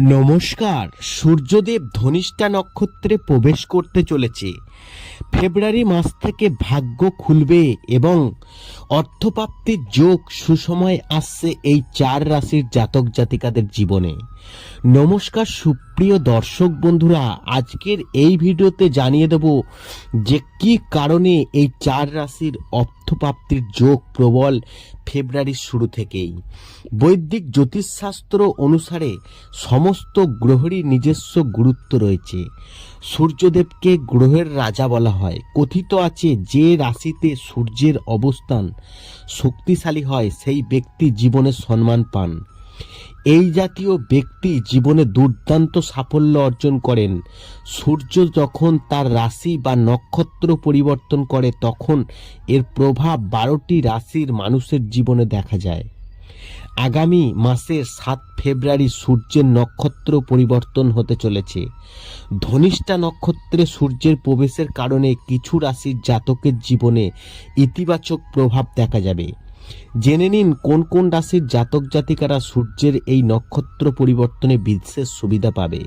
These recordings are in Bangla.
নমস্কার, সূর্যদেব ধনিষ্ঠা নক্ষত্রে প্রবেশ করতে চলেছে। ফেব্রুয়ারি মাস থেকে ভাগ্য খুলবে এবং অর্থপ্রাপ্তির যোগ সুসময় আসছে এই চার রাশির জাতক জাতিকাদের জীবনে। নমস্কার সুপ্রিয় দর্শক বন্ধুরা, আজকের এই ভিডিওতে জানিয়ে দেব যে কি কারণে এই চার রাশির অর্থপ্রাপ্তির যোগ প্রবল ফেব্রুয়ারির শুরু থেকেই। বৈদিক জ্যোতিষশাস্ত্র অনুসারে সমস্ত গ্রহেরই নিজস্ব গুরুত্ব রয়েছে। সূর্যদেবকে গ্রহের রাজা বলা হয়। কথিত আছে যে রাশিতে সূর্যের অবস্থান শক্তিশালী হয়, সেই ব্যক্তি জীবনে সম্মান পান। এই জাতীয় ব্যক্তি জীবনে দুর্দান্ত সাফল্য অর্জন করেন। সূর্য যখন তার রাশি বা নক্ষত্র পরিবর্তন করে, তখন এর প্রভাব বারোটি রাশির মানুষের জীবনে দেখা যায়। আগামী মাসের সাত ফেব্রুয়ারি সূর্যের নক্ষত্র পরিবর্তন হতে চলেছে। ধনিষ্ঠা নক্ষত্রে সূর্যের প্রবেশের কারণে কিছু রাশির জাতকের জীবনে ইতিবাচক প্রভাব দেখা যাবে। জেনে নিন কোন কোন রাশির জাতক জাতিকারা সূর্যের এই নক্ষত্র পরিবর্তনে বিশেষ সুবিধা পাবে।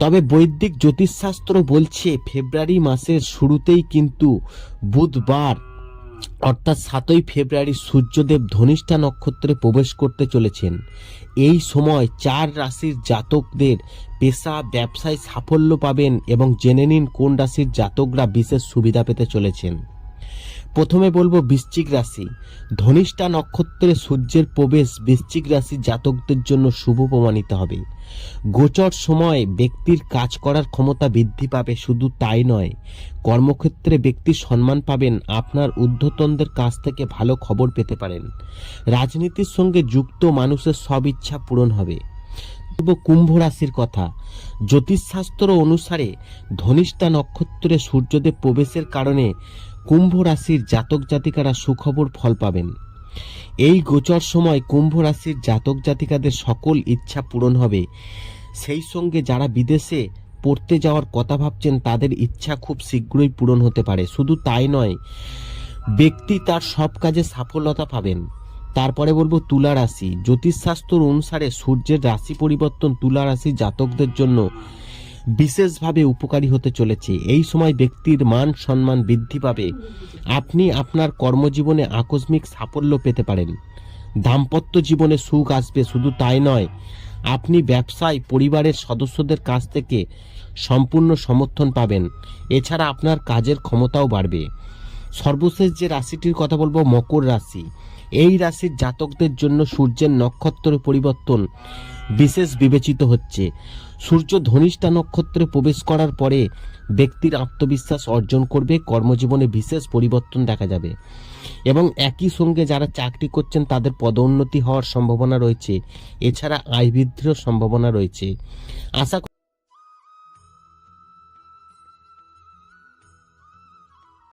তবে বৈদিক জ্যোতিষশাস্ত্র বলছে, ফেব্রুয়ারি মাসের শুরুতেই কিন্তু বুধবার, অর্থাৎ সাতই ফেব্রুয়ারি সূর্যদেব ধনিষ্ঠা নক্ষত্রে প্রবেশ করতে চলেছেন। এই সময় চার রাশির জাতকদের পেশা, ব্যবসায় সাফল্য পাবেন এবং জেনে নিন কোন রাশির জাতকরা বিশেষ সুবিধা পেতে চলেছেন। প্রথমে বলব বৃশ্চিক রাশি। ধনিষ্ঠা নক্ষত্রে সূর্যের প্রবেশ বৃশ্চিক রাশি জাতকদের জন্য শুভ প্রমাণিত হবে। গোচর সময় ব্যক্তির কাজ করার ক্ষমতা বৃদ্ধি পাবে, শুধু তাই নয়। কর্মক্ষেত্রে ব্যক্তি সম্মান পাবেন, আপনার ঊর্ধ্বতনদের কাছ থেকে ভালো খবর পেতে পারেন। রাজনীতির সঙ্গে যুক্ত মানুষের সব ইচ্ছা পূরণ হবে। কুম্ভ রাশির কথা। জ্যোতিষশাস্ত্র অনুসারে ধনিষ্ঠা নক্ষত্রে সূর্যদেব প্রবেশের কারণে কুম্ভ রাশির জাতক জাতিকারা সুখবর ফল পাবেন। এই গোচর সময় কুম্ভ রাশির জাতক জাতিকাদের সকল ইচ্ছা পূরণ হবে। সেই সঙ্গে যারা বিদেশে পড়তে যাওয়ার কথা ভাবছেন, তাদের ইচ্ছা খুব শীঘ্রই পূরণ হতে পারে। শুধু তাই নয়, ব্যক্তি তার সব কাজে সাফল্যতা পাবেন। তারপরে বলব তুলা রাশি। জ্যোতিষশাস্ত্র অনুসারে সূর্যের রাশি পরিবর্তন তুলা রাশি জাতকদের জন্য বিশেষভাবে উপকারী হতে চলেছে। এই সময় ব্যক্তির মান সম্মান বৃদ্ধি পাবে। আপনি আপনার কর্মজীবনে আকস্মিক সাফল্য পেতে পারেন। দাম্পত্য জীবনে সুখ আসবে, শুধু তাই নয়, আপনি ব্যবসায়, পরিবারের সদস্যদের কাছ থেকে সম্পূর্ণ সমর্থন পাবেন। এছাড়া আপনার কাজের ক্ষমতাও বাড়বে। সর্বশেষ যে রাশিটির কথা বলব, মকর রাশি। এই রাশির জাতকদের জন্য সূর্যের নক্ষত্র পরিবর্তন বিশেষ বিবেচিত হচ্ছে। সূর্য ধনিষ্ঠা নক্ষত্রে প্রবেশ করার পরে ব্যক্তির আত্মবিশ্বাস অর্জন করবে, কর্মজীবনে বিশেষ পরিবর্তন দেখা যাবে। এবং একই সঙ্গে যারা চাকরি করছেন, তাদের পদোন্নতি হওয়ার সম্ভাবনা রয়েছে। এছাড়া আয় বৃদ্ধিরও সম্ভাবনা রয়েছে। আশা